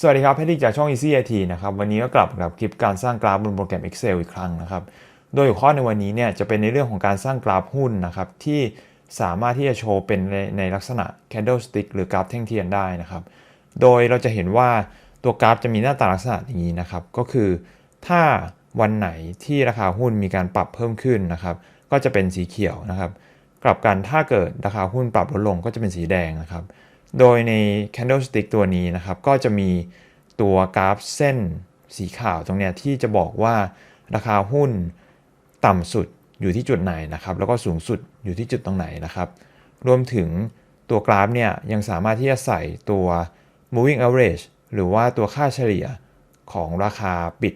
สวัสดีครับเพชรจากช่อง Easy IT นะครับ วันนี้ก็กลับกับคลิปการสร้างกราฟบนโปรแกรม Excel อีกครั้งนะครับ โดยหัวข้อในวันนี้เนี่ยจะเป็นในเรื่องของการสร้างกราฟหุ้นนะครับ ที่สามารถที่จะโชว์เป็นในในลักษณะ candlestick หรือกราฟแท่งเทียนได้นะครับ โดยเราจะเห็นว่าตัวกราฟจะมีหน้าตาลักษณะอย่างนี้นะครับ ก็คือถ้าวันไหนที่ราคาหุ้นมีการปรับเพิ่มขึ้นนะครับ ก็จะเป็นสีเขียวนะครับ กลับกันถ้าเกิดราคาหุ้นปรับลดลงก็จะเป็นสีแดงนะครับ โดยใน candlestick ตัวนี้นะครับ ก็จะมีตัวกราฟเส้นสีขาวตรงเนี้ยที่จะบอกว่าราคาหุ้นต่ำสุดอยู่ที่จุดไหนนะครับ แล้วก็สูงสุดอยู่ที่จุดตรงไหนนะครับ รวมถึงตัวกราฟเนี่ยยังสามารถที่จะใส่ตัว moving average หรือว่าตัวค่าเฉลี่ยของราคาปิด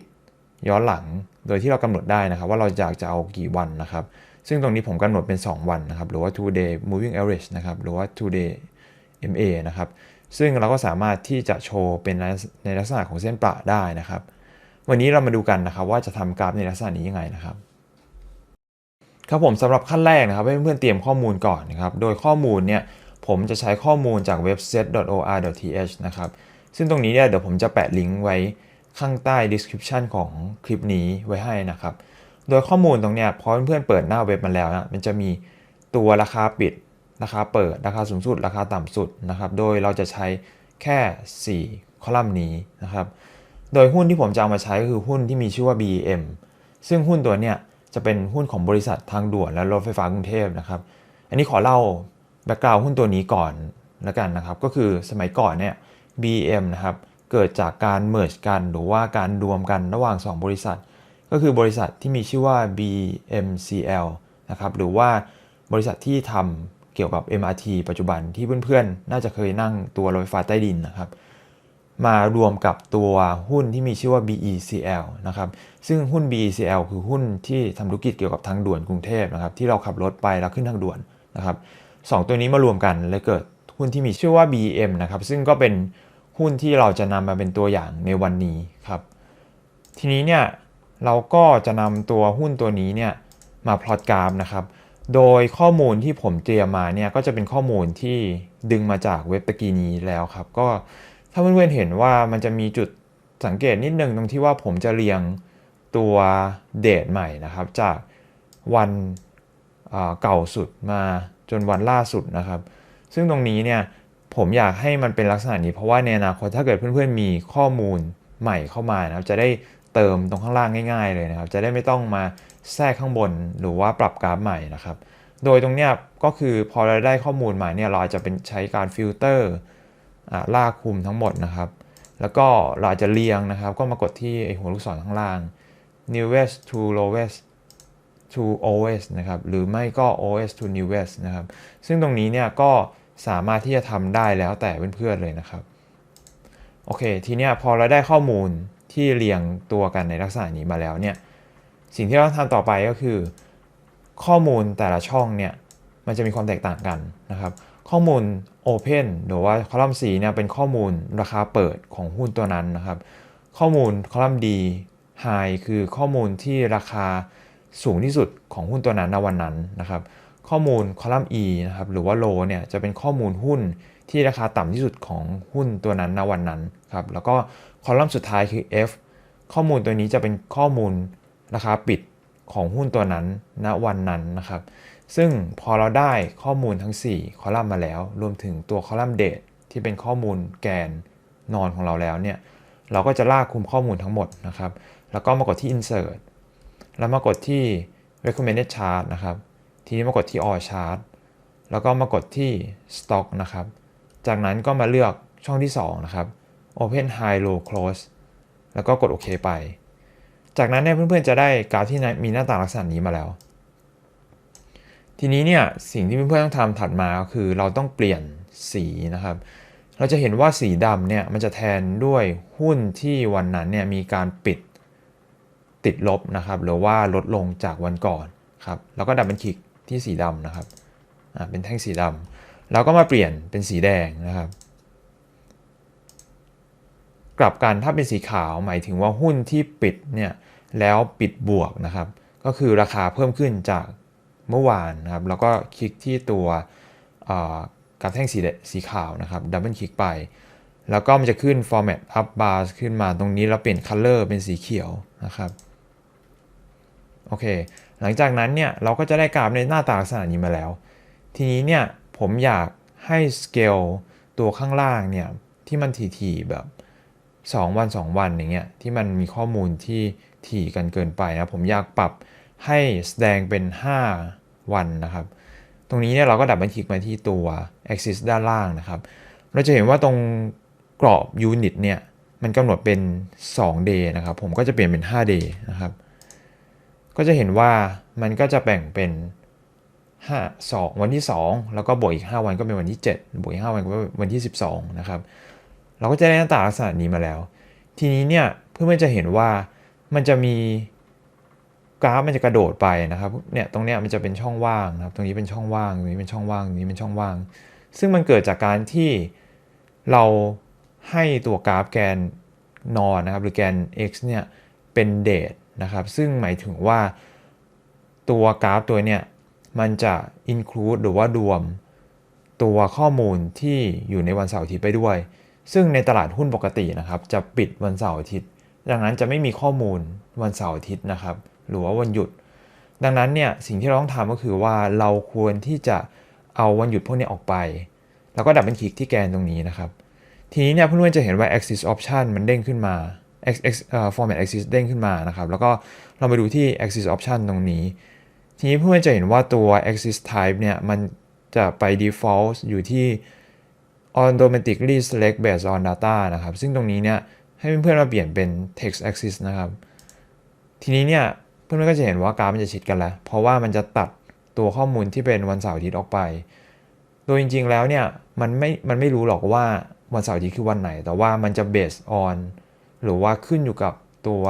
ย้อนหลัง โดยที่เรากำหนดได้นะครับ ว่าเราอยากจะเอากี่วันนะครับ ซึ่งตรงนี้ผมกำหนดเป็น 2 วันนะครับ หรือว่า two day moving average นะครับ หรือว่า two day MA นะครับ ซึ่งเราก็สามารถที่จะโชว์เป็นในลักษณะของเส้นประได้นะครับ วันนี้เรามาดูกันนะครับว่าจะทำกราฟในลักษณะนี้ยังไงนะครับครับผมสำหรับขั้นแรกนะครับให้เพื่อนๆเตรียมข้อมูลก่อนนะครับ โดยข้อมูลเนี่ยผมจะใช้ข้อมูลจากเว็บ set.or.th นะครับ ซึ่งตรงนี้เนี่ยเดี๋ยวผมจะแปะลิงก์ไว้ข้างใต้ description ของคลิปนี้ไว้ให้นะครับ โดยข้อมูลตรงเนี้ยพอเพื่อนๆเปิดหน้าเว็บมาแล้วนะมันจะมีตัวราคาปิด ราคาเปิด ราคาสูงสุด ราคาต่ำสุดนะครับ โดยเราจะใช้แค่ 4 คอลัมน์นี้นะครับ โดยหุ้นที่ผมจะเอามาใช้ก็คือหุ้นที่มีชื่อว่า BM ซึ่งหุ้นตัวเนี้ยจะเป็นหุ้นของบริษัททางด่วนและรถไฟฟ้ากรุงเทพนะครับ อันนี้ขอเล่าแบ็กกราวหุ้นตัวนี้ก่อนแล้วกันนะครับ ก็คือสมัยก่อนเนี่ย BM นะครับ เกิดจากการเมิร์จกันหรือว่าการรวมกันระหว่าง 2 บริษัท ก็คือบริษัทที่มีชื่อว่า BMCL นะครับ หรือว่าบริษัทที่ทำ เกี่ยวกับ MRT ปัจจุบันที่เพื่อนๆ น่าจะเคยนั่งตัวรถไฟฟ้าใต้ดินนะครับ มารวมกับตัวหุ้นที่มีชื่อว่า BECL นะครับ ซึ่งหุ้น BECL คือหุ้นที่ทำธุรกิจเกี่ยวกับทางด่วนกรุงเทพนะครับ ที่เราขับรถไปแล้วขึ้นทางด่วนนะครับสองตัวนี้มารวมกันเลยเกิดหุ้นที่มีชื่อว่า BM นะครับ ซึ่งก็เป็นหุ้นที่เราจะนำมาเป็นตัวอย่างในวันนี้ครับ ทีนี้เนี่ยเราก็จะนำตัวหุ้นตัวนี้เนี่ยมาพลอตกราฟนะครับ โดยข้อมูลที่ผมเตรียมมาเนี่ยก็จะเป็นข้อมูลที่ดึงมาจากเว็บตะกี้นี้แล้วครับ ก็ถ้าเพื่อนๆเห็นว่ามันจะมีจุดสังเกตนิดนึงตรงที่ว่าผมจะเรียงตัวเดทใหม่นะครับ จากวันเก่าสุดมาจนวันล่าสุดนะครับ ซึ่งตรงนี้เนี่ยผมอยากให้มันเป็นลักษณะนี้เพราะว่าในอนาคตถ้าเกิดเพื่อนๆมีข้อมูลใหม่เข้ามานะครับจะได้ เติมตรงข้างล่างง่าย ๆ เลยนะครับ จะได้ไม่ต้องมาแทรกข้างบนหรือว่าปรับกราฟใหม่นะครับ โดยตรงเนี้ยก็คือพอเราได้ข้อมูลม่เนี่ยเราจะเป็นใช้การฟิลเตอร์ลากคุมทั้งหมดนะครับ แล้วก็เราจจะเรียงนะครับ ก็มากดที่ไอหัวลูกศรข้างล่าง newest to lowest to OS นะครับ หรือไม่ก็ OS to newest นะครับ ซึ่งตรงนี้เนี่ยก็สามารถที่จะทำได้แล้วแต่เพื่อนๆเลยนะครับ โอเค ทีเนี้ยพอเราได้ข้อมูล ที่เรียงตัวกันในลักษณะนี้มาแล้วเนี่ยสิ่งที่เราทำต่อไปก็คือ ข้อมูลแต่ละช่องเนี่ยมันจะมีความแตกต่างกันนะครับข้อมูล Open หรือว่าคอลัมน์ C เนี่ยเป็นข้อมูลราคาเปิดของหุ้นตัวนั้นนะครับ ข้อมูลคอลัมน์ D High คือข้อมูลที่ราคาสูงที่สุดของหุ้นตัวนั้นในวันนั้นนะครับ ข้อมูลคอลัมน์ E นะครับหรือว่า Low เนี่ยจะเป็นข้อมูลหุ้นที่ราคาต่ำที่สุดของหุ้นตัวนั้นในวันนั้นครับแล้วก็ คอลัมน์สุดท้ายคือ F ข้อมูลตัวนี้จะเป็นข้อมูลราคาปิดของหุ้นตัวนั้นณวันนั้นนะครับ ซึ่งพอเราได้ข้อมูลทั้ง 4 คอลัมน์มาแล้ว รวมถึงตัวคอลัมน์เดทที่เป็นข้อมูลแกนนอนของเราแล้วเนี่ย เราก็จะลากคุมข้อมูลทั้งหมดนะครับ แล้วก็มากดที่ insert แล้วมากดที่ recommended chart นะครับ ทีนี้มากดที่ all chart แล้วก็มากดที่ stock นะครับ จากนั้นก็มาเลือกช่องที่ 2 นะครับ open high low close แล้วก็กดโอเคไป จากนั้นเนี่ยเพื่อนๆจะได้กราฟที่มีหน้าตาลักษณะนี้มาแล้ว ทีนี้เนี่ยสิ่งที่เพื่อนๆต้องทำถัดมาก็คือเราต้องเปลี่ยนสีนะครับ เราจะเห็นว่าสีดำเนี่ยมันจะแทนด้วยหุ้นที่วันนั้นเนี่ยมีการปิดติดลบนะครับ หรือว่าลดลงจากวันก่อนครับ แล้วก็ดับเป็นคลิกที่สีดำนะครับ เป็นแท่งสีดำแล้วก็มาเปลี่ยนเป็นสีแดงนะครับ กลับกันถ้าเป็นสีขาวหมายถึงว่าหุ้นที่ปิดเนี่ยแล้วปิดบวกนะครับ ก็คือราคาเพิ่มขึ้นจากเมื่อวานนะครับแล้วก็คลิกที่ตัวกราฟแท่งสีสีขาวนะครับดับเบิลคลิกไป แล้วก็มันจะขึ้น format up bar ขึ้นมาตรงนี้แล้วเปลี่ยน color เป็นสีเขียวนะครับโอเค หลังจากนั้นเนี่ยเราก็จะได้กราฟในหน้าตาลักษณะนี้มาแล้ว ทีนี้เนี่ยผมอยากให้ scale ตัวข้างล่างเนี่ยที่มันถี่ๆแบบ 2 วัน 2 วันอย่างเงี้ยที่มันมีข้อมูลที่ถี่กันเกินไปนะผมอยากปรับให้แสดงเป็น 5 วันนะครับ ตรงนี้เนี่ยเราก็ดับเบิลคลิกมาที่ตัว axis ด้านล่างนะครับ เราจะเห็นว่าตรงกรอบ unit เนี่ยมันกำหนดเป็น 2 day นะครับ ผมก็จะเปลี่ยนเป็น 5 day นะครับ ก็จะเห็นว่ามันก็จะแบ่งเป็น 5 2 วันที่ 2 แล้วก็บวกอีก 5 วันก็เป็นวันที่ 7 บวกอีก 5 วันก็เป็นวันที่ 12 นะครับ เราก็จะได้หน้าตาลักษณะนี้มาแล้ว ทีนี้เนี่ยเพื่อนๆจะเห็นว่ามันจะมีกราฟมันจะกระโดดไปนะครับเนี่ยตรงเนี้ยมันจะเป็นช่องว่างนะครับตรงนี้เป็นช่องว่างตรงนี้เป็นช่องว่างตรงนี้เป็นช่องว่าง ซึ่งมันเกิดจากการที่เราให้ตัวกราฟแกนนอนนะครับหรือแกน x เนี่ยเป็นเดทนะครับซึ่งหมายถึงว่าตัวกราฟตัวเนี่ยมันจะ include หรือว่ารวมตัวข้อมูลที่อยู่ในวันเสาร์อาทิตย์ไปด้วย ซึ่งในตลาดหุ้นปกตินะครับจะปิดวันเสาร์อาทิตย์ ดังนั้นจะไม่มีข้อมูลวันเสาร์อาทิตย์นะครับ หรือว่าวันหยุด ดังนั้นเนี่ยสิ่งที่เราต้องทำก็คือว่าเราควรที่จะเอาวันหยุดพวกนี้ออกไป แล้วก็ดับเบิลคลิกที่แกนตรงนี้นะครับ ทีนี้เนี่ยเพื่อนๆจะเห็นว่า axis option มันเด้งขึ้นมา x x format axis เด้งขึ้นมานะครับ แล้วก็เรามาดูที่ axis option ตรงนี้ ทีนี้เพื่อนๆจะเห็นว่าตัว axis type เนี่ยมันจะไป default อยู่ที่ automatically select based on data นะครับ ซึ่งตรงนี้เนี่ยให้เพื่อนๆมาเปลี่ยนเป็น text axis นะครับ ทีนี้เนี่ยเพื่อนๆก็จะเห็นว่ากราฟมันจะชิดกันแล้ว เพราะว่ามันจะตัดตัวข้อมูลที่เป็นวันเสาร์อาทิตย์ออกไป โดยจริงๆแล้วเนี่ยมันไม่ มันไม่รู้หรอกว่าวันเสาร์อาทิตย์คือวันไหน แต่ว่ามันจะ based on หรือว่าขึ้นอยู่กับตัว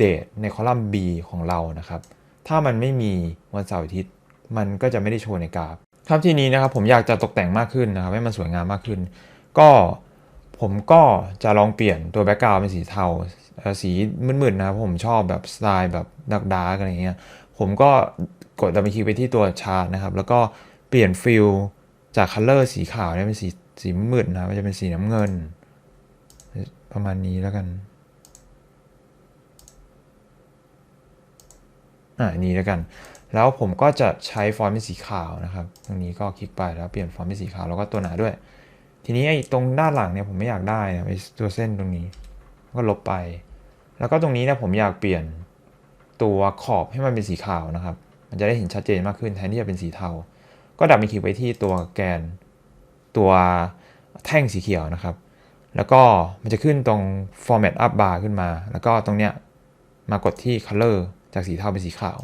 date ในคอลัมน์ B ของเรานะครับ ถ้ามันไม่มีวันเสาร์อาทิตย์ มันก็จะไม่ได้โชว์ในกราฟ ครับที่นี้นะครับผมอยากจะตกแต่งมากขึ้นนะครับให้มันสวยงามมากขึ้น ก็ผมก็จะลองเปลี่ยนตัวแบ็กกราวด์เป็นสีเทาสีมืดๆนะครับผมชอบแบบสไตล์แบบดักดาร์กอะไรเงี้ยผมก็กดดับเบิลคลิกไปที่ตัวชาร์ตนะครับ แล้วก็เปลี่ยนฟิลจากคัลเลอร์สีขาวเนี่ยเป็นสีสีมืดนะครับมันจะเป็นสีน้ำเงิน ประมาณนี้แล้วกันอ่านี้แล้วกัน แล้วผมก็จะใช้ฟอนต์เป็นสีขาวนะครับ ตรงนี้ก็คลิกไปแล้วเปลี่ยนฟอนต์เป็นสีขาวแล้วก็ตัวหนาด้วย ทีนี้ไอ้ตรงด้านหลังเนี่ยผมไม่อยากได้นะไอ้ตัวเส้นตรงนี้ ก็ลบไป แล้วก็ตรงนี้เนี่ยผมอยากเปลี่ยนตัวขอบให้มันเป็นสีขาวนะครับ มันจะได้เห็นชัดเจนมากขึ้นแทนที่จะเป็นสีเทา ก็ดับมีคลิกไปที่ตัวแกน ตัวแท่งสีเขียวนะครับ แล้วก็มันจะขึ้นตรง format up bar ขึ้นมา แล้วก็ตรงเนี้ยมากดที่ color จากสีเทาเป็นสีขาว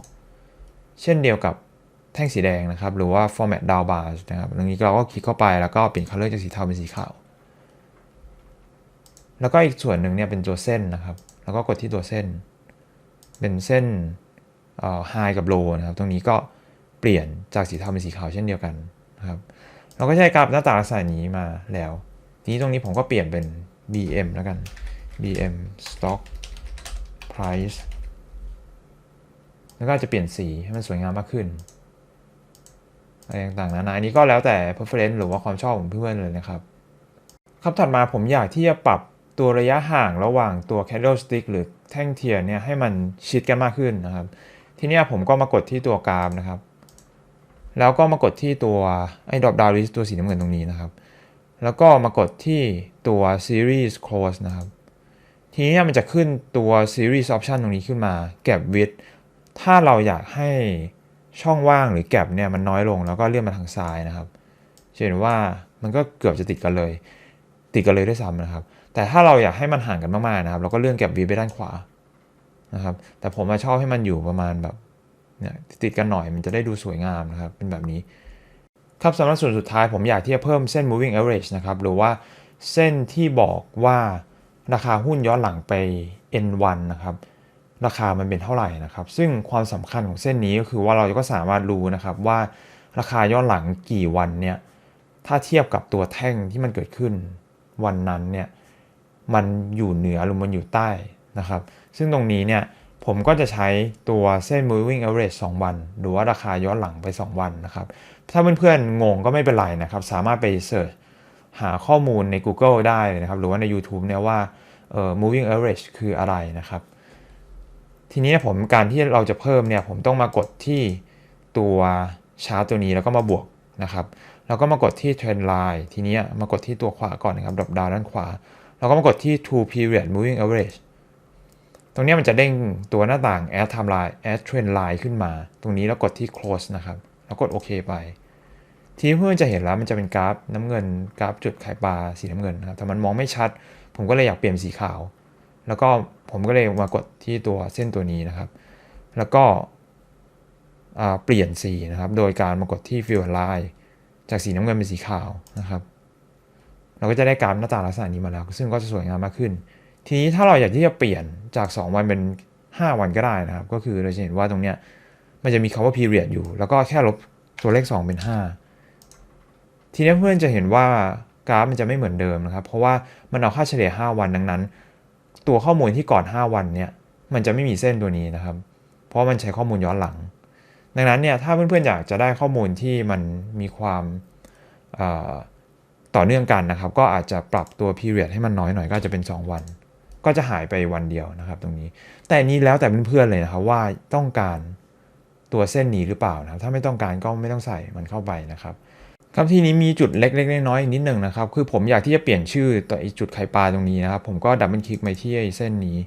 เช่นเดียวกับแท่งสีแดงนะครับ หรือว่า format down bar นะครับ ตรงนี้เราก็คลิกเข้าไปแล้วก็เปลี่ยน color จากสีเทาเป็นสีขาว แล้วก็อีกส่วนหนึ่งเนี่ยเป็นตัวเส้นนะครับ แล้วก็กดที่ตัวเส้น เป็นเส้นเอ่อ high กับ low นะครับ ตรงนี้ก็เปลี่ยนจากสีเทาเป็นสีขาวเช่นเดียวกันนะครับ เราก็ใช้กราฟหน้าตาลักษณะนี้มาแล้ว ทีนี้ตรงนี้ผมก็เปลี่ยนเป็น BM แล้วกัน BM stock price แล้วก็จะเปลี่ยนสีให้มันสวยงามมากขึ้นอะไรต่างๆนานาอันนี้ก็แล้วแต่ preference หรือว่าความชอบของเพื่อนเลยนะครับครับถัดมาผมอยากที่จะปรับตัวระยะห่างระหว่างตัว candlestick หรือแท่งเทียนเนี่ยให้มันชิดกันมากขึ้นนะครับ ทีนี้ผมก็มากดที่ตัวกราฟนะครับ แล้วก็มากดที่ตัวไอ้ drop down list ตัวสีน้ำเงินตรงนี้นะครับ แล้วก็มากดที่ตัว series close นะครับ ทีนี้มันจะขึ้นตัว series option ตรงนี้ขึ้นมา gap width ถ้าเราอยากให้ช่องว่างหรือ gap เนี่ยมันน้อยลงแล้วก็เลื่อนมาทางซ้ายนะครับจะเห็นว่ามันก็เกือบจะติดกันเลย ติดกันเลยด้วยซ้ำนะครับ แต่ถ้าเราอยากให้มันห่างกันมากๆนะครับ เราก็เลื่อน gap width ไปด้านขวานะครับ แต่ผมชอบให้มันอยู่ประมาณแบบเนี่ยติดกันหน่อยมันจะได้ดูสวยงามนะครับ เป็นแบบนี้ ครับสำหรับส่วนสุดท้ายผมอยากที่จะเพิ่มเส้น moving average นะครับ หรือว่าเส้นที่บอกว่าราคาหุ้นย้อนหลังไป N1 นะครับ ราคามันเป็นเท่าไหร่นะครับ ซึ่งความสำคัญของเส้นนี้ก็คือว่าเราก็สามารถรู้นะครับว่าราคาย้อนหลังกี่วันเนี่ยถ้าเทียบกับตัวแท่งที่มันเกิดขึ้นวันนั้นเนี่ยมันอยู่เหนือหรือมันอยู่ใต้นะครับ ซึ่งตรงนี้เนี่ยผมก็จะใช้ตัวเส้น moving average 2 วัน หรือว่าราคาย้อนหลังไป 2 วันนะครับ ถ้าเพื่อนๆงงก็ไม่เป็นไรนะครับ สามารถไปเสิร์ชหาข้อมูลใน Google ได้เลยนะครับ หรือว่าใน YouTube เนี่ยว่าออ moving average คืออะไรนะครับ ทีนี้ผมการที่เราจะเพิ่มเนี่ยผมต้องมากดที่ตัวชาร์ตตัวนี้แล้วก็มาบวกนะครับแล้วก็มากดที่ trend line ทีนี้มากดที่ตัวขวาก่อนนะครับ drop down ด้านขวา แล้วก็มากดที่ two period moving average ตรงนี้มันจะเด้งตัวหน้าต่าง add timeline add trend line ขึ้นมา ตรงนี้แล้วกดที่ close นะครับแล้วกดโอเคไป ทีเพื่อนจะเห็นแล้วมันจะเป็นกราฟน้ำเงินกราฟจุดไขายปลาสีน้ำเงินนะครับแต่มันมองไม่ชัด ผมก็เลยอยากเปลี่ยนสีขาว แล้วก็ ผมก็เลยมากดที่ตัวเส้นตัวนี้นะครับ แล้วก็เปลี่ยนสีนะครับ โดยการมากดที่ fill line จากสีน้ำเงินเป็นสีขาวนะครับ เราก็จะได้กราฟหน้าตาลักษณะนี้มาแล้ว ซึ่งก็จะสวยงามมากขึ้น ทีนี้ถ้าเราอยากที่จะเปลี่ยนจาก 2 วันเป็น 5 วันก็ได้นะครับ ก็คือเราจะเห็นว่าตรงเนี้ยมันจะมีคำว่า period อยู่ แล้วก็แค่ลบตัวเลข 2 เป็น 5 ทีนี้เพื่อนจะเห็นว่ากราฟมันจะไม่เหมือนเดิมนะครับ เพราะว่ามันเอาค่าเฉลี่ย 5 วันดังนั้น ตัวข้อมูลที่ก่อน 5 วันเนี่ยมันจะไม่มีเส้นตัวนี้นะครับ เพราะมันใช้ข้อมูลย้อนหลัง ดังนั้นเนี่ยถ้าเพื่อนๆอยากจะได้ข้อมูลที่มันมีความต่อเนื่องกันนะครับ ก็อาจจะปรับตัว period ให้มันน้อยหน่อยก็จจะเป็น 2 วัน ก็จะหายไปวันเดียวนะครับ ตรงนี้ แต่อันนี้แล้วแต่เพื่อนๆเลยนะครับว่าต้องการตัวเส้นนี้หรือเปล่านะครับ ถ้าไม่ต้องการก็ไม่ต้องใส่มันเข้าไปนะครับ ครับที่นี้มีจุดเล็กๆน้อยๆอีกนิดหนึ่งนะครับ คือผมอยากที่จะเปลี่ยนชื่อตัวไอ้จุดไข่ปลาตรงนี้นะครับ ผมก็ดับเบิลคลิกไปที่ไอ้เส้นนี้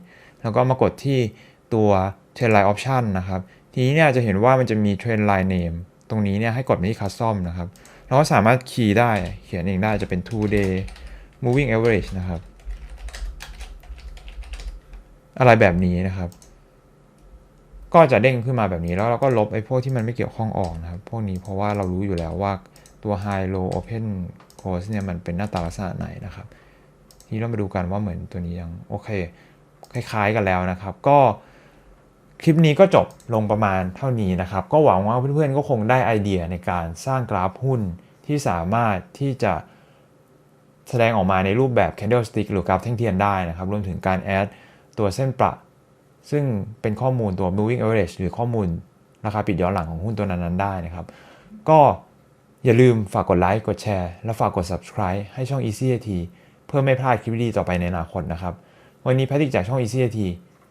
แล้วก็มากดที่ตัว Trend Line Option นะครับ ทีนี้เนี่ยจะเห็นว่ามันจะมี Trend Line Name ตรงนี้เนี่ยให้กดไปที่ Custom นะครับเราก็สามารถคีย์ได้เขียนเองได้จะเป็น two day moving average นะครับ อะไรแบบนี้นะครับ ก็จะเด้งขึ้นมาแบบนี้แล้วเราก็ลบไอ้พวกที่มันไม่เกี่ยวข้องออกนะครับ พวกนี้เพราะว่าเรารู้อยู่แล้วว่า ตัว high low open close เนี่ยมันเป็นหน้าตาลักษณะไหนนะครับทีนี้เรามาดูกันว่าเหมือนตัวนี้ยัง โอเค คล้ายๆกันแล้วนะครับ ก็คลิปนี้ก็จบลงประมาณเท่านี้นะครับ ก็หวังว่าเพื่อนๆก็คงได้ไอเดียในการสร้างกราฟหุ้นที่สามารถที่จะแสดงออกมาในรูปแบบ candlestick หรือกราฟแท่งเทียนได้นะครับ รวมถึงการแอดตัวเส้นประซึ่งเป็นข้อมูลตัว moving average หรือข้อมูลราคาปิดย้อนหลังของหุ้นตัวนั้นๆได้นะครับ ก็ อย่าลืมฝากกดไลค์กดแชร์และฝากกด subscribe ให้ช่อง Easy IT เพื่อไม่พลาดคลิปดีๆต่อไปในอนาคตนะครับ วันนี้แพทริกจากช่อง Easy IT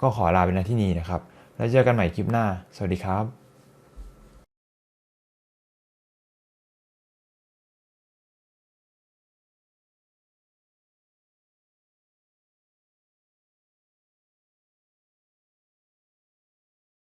ก็ขอลาไปณที่นี้นะครับ แล้วเจอกันใหม่คลิปหน้า สวัสดีครับ